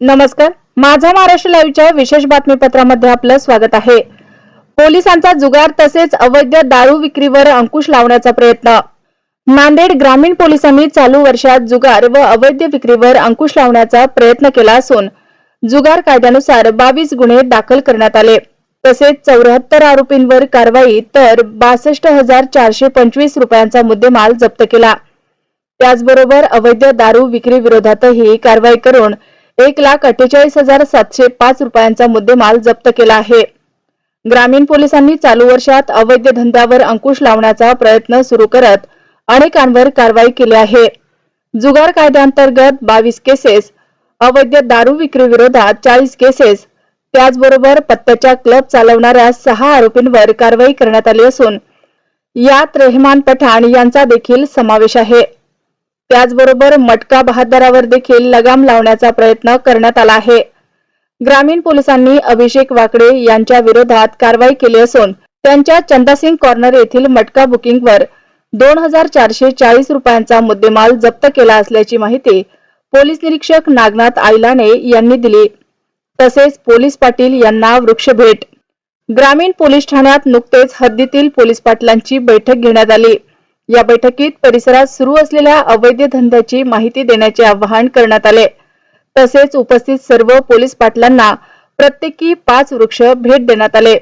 नमस्कार. माझा महाराष्ट्र लाईव्हच्या विशेष बातमीपत्रामध्ये आपलं स्वागत आहे. पोलिसांचा जुगार तसेच अवैध दारू विक्रीवर अंकुश लावण्याचा प्रयत्न. नांदेड ग्रामीण पोलिसांनी चालू वर्षात जुगार व अवैध विक्रीवर अंकुश लावण्याचा प्रयत्न केला असून जुगार कायद्यानुसार बावीस गुन्हे दाखल करण्यात आले. तसेच चौऱ्याहत्तर आरोपींवर कारवाई तर बासष्ट हजार चारशे पंचवीस रुपयांचा मुद्देमाल जप्त केला. त्याचबरोबर अवैध दारू विक्री विरोधातही कारवाई करून एक लाख अठ्ठेचाळीस हजार सातशे पाच रुपयांचा मुद्देमाल जप्त केला आहे. ग्रामीण पोलिसांनी चालू वर्षात अवैध धंद्यावर अंकुश लावण्याचा प्रयत्न सुरू करत अनेकांवर कारवाई केली आहे. जुगार कायद्यांतर्गत बावीस केसेस अवैध दारू विक्री विरोधात चाळीस केसेस त्याचबरोबर पत्त्याच्या क्लब चालवणाऱ्या सहा आरोपींवर कारवाई करण्यात आली असून यात रेहमान पठाण यांचा देखील समावेश आहे. त्याचबरोबर मटका बहादरावर देखील लगाम लावण्याचा प्रयत्न करण्यात आला आहे. ग्रामीण पोलिसांनी अभिषेक वाकडे यांच्या विरोधात कारवाई केली असून त्यांच्या चंदासिंग कॉर्नर येथील मटका बुकिंगवर दोन हजार चारशे चाळीस रुपयांचा मुद्देमाल जप्त केला असल्याची माहिती पोलीस निरीक्षक नागनाथ आयलाने यांनी दिली. तसेच पोलीस पाटील यांना वृक्षभेट. ग्रामीण पोलीस ठाण्यात नुकतेच हद्दीतील पोलीस पाटलांची बैठक घेण्यात आली. या बैठकीत परिसरात सुरू असलेल्या अवैध धंद्याची माहिती देण्याचे आवाहन करण्यात आले. तसेच उपस्थित सर्व पोलीस पाटलांना प्रत्येकी पाच वृक्ष भेट देण्यात आले.